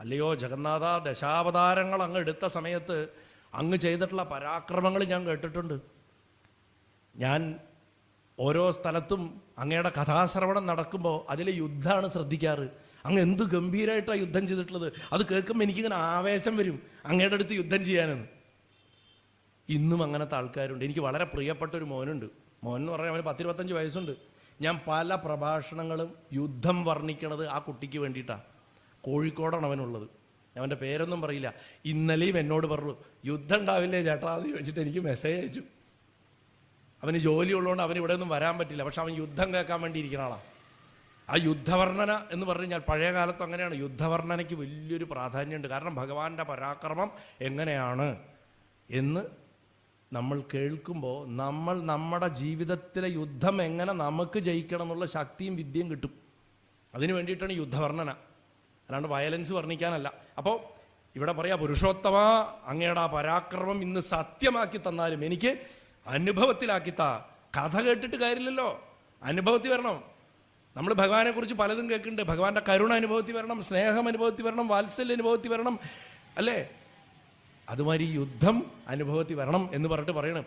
അല്ലയോ ജഗന്നാഥ ദശാവതാരങ്ങൾ അങ്ങ് എടുത്ത സമയത്ത് അങ്ങ് ചെയ്തിട്ടുള്ള പരാക്രമങ്ങൾ ഞാൻ കേട്ടിട്ടുണ്ട്. ഞാൻ ഓരോ സ്ഥലത്തും അങ്ങയുടെ കഥാശ്രവണം നടക്കുമ്പോൾ അതിലെ യുദ്ധമാണ് ശ്രദ്ധിക്കാറ്. അങ്ങ് എന്ത് ഗംഭീരമായിട്ടാണ് യുദ്ധം ചെയ്തിട്ടുള്ളത്? അത് കേൾക്കുമ്പോൾ എനിക്കിങ്ങനെ ആവേശം വരും അങ്ങയുടെ അടുത്ത് യുദ്ധം ചെയ്യാനെന്ന്. ഇന്നും അങ്ങനത്തെ ആൾക്കാരുണ്ട്. എനിക്ക് വളരെ പ്രിയപ്പെട്ട ഒരു മോനുണ്ട്. മോൻ എന്ന് പറഞ്ഞാൽ അവന് പത്തിരുപത്തഞ്ച് വയസ്സുണ്ട്. ഞാൻ പല പ്രഭാഷണങ്ങളും യുദ്ധം വർണിക്കണത് ആ കുട്ടിക്ക് വേണ്ടിയിട്ടാണ്. കോഴിക്കോടാണ് അവനുള്ളത് അവന്റെ പേരൊന്നും പറയില്ല. ഇന്നലെയും എന്നോട് പറഞ്ഞു യുദ്ധം ഉണ്ടാവില്ലേ ചേട്ടാ? എന്ന് ചോദിച്ചിട്ട് എനിക്ക് മെസ്സേജ് അയച്ചു. അവന് ജോലി ഉള്ളതുകൊണ്ട് അവൻ ഇവിടെ ഒന്നും വരാൻ പറ്റില്ല. പക്ഷെ അവൻ യുദ്ധം കേൾക്കാൻ വേണ്ടി ഇരിക്കുന്ന ആളാണ് ആ യുദ്ധവർണന എന്ന് പറഞ്ഞു കഴിഞ്ഞാൽ പഴയ കാലത്ത് അങ്ങനെയാണ്. യുദ്ധവർണനയ്ക്ക് വലിയൊരു പ്രാധാന്യമുണ്ട്. കാരണം ഭഗവാന്റെ പരാക്രമം എങ്ങനെയാണ് എന്ന് നമ്മൾ കേൾക്കുമ്പോൾ നമ്മൾ നമ്മുടെ ജീവിതത്തിലെ യുദ്ധം എങ്ങനെ നമുക്ക് ജയിക്കണം എന്നുള്ള ശക്തിയും വിദ്യയും കിട്ടും. അതിനു വേണ്ടിയിട്ടാണ് യുദ്ധവർണന. അല്ലാണ്ട് വയലൻസ് വർണിക്കാനല്ല. അപ്പോൾ ഇവിടെ പറയാ പുരുഷോത്തമ അങ്ങയുടെ ആ പരാക്രമം ഇന്ന് സത്യമാക്കി തന്നാലും എനിക്ക് അനുഭവത്തിലാക്കി താ കഥ കേട്ടിട്ട് കാര്യമില്ലല്ലോ. അനുഭവത്തിൽ വരണം. നമ്മൾ ഭഗവാനെ കുറിച്ച് പലതും കേൾക്കുന്നുണ്ട്. ഭഗവാന്റെ കരുണ അനുഭവത്തിൽ വരണം സ്നേഹം അനുഭവത്തിൽ വരണം വാത്സല്യ അനുഭവത്തിൽ വരണം. അല്ലേ? അതുമാതിരി യുദ്ധം അനുഭവത്തിൽ വരണം എന്ന് പറഞ്ഞിട്ട് പറയണം.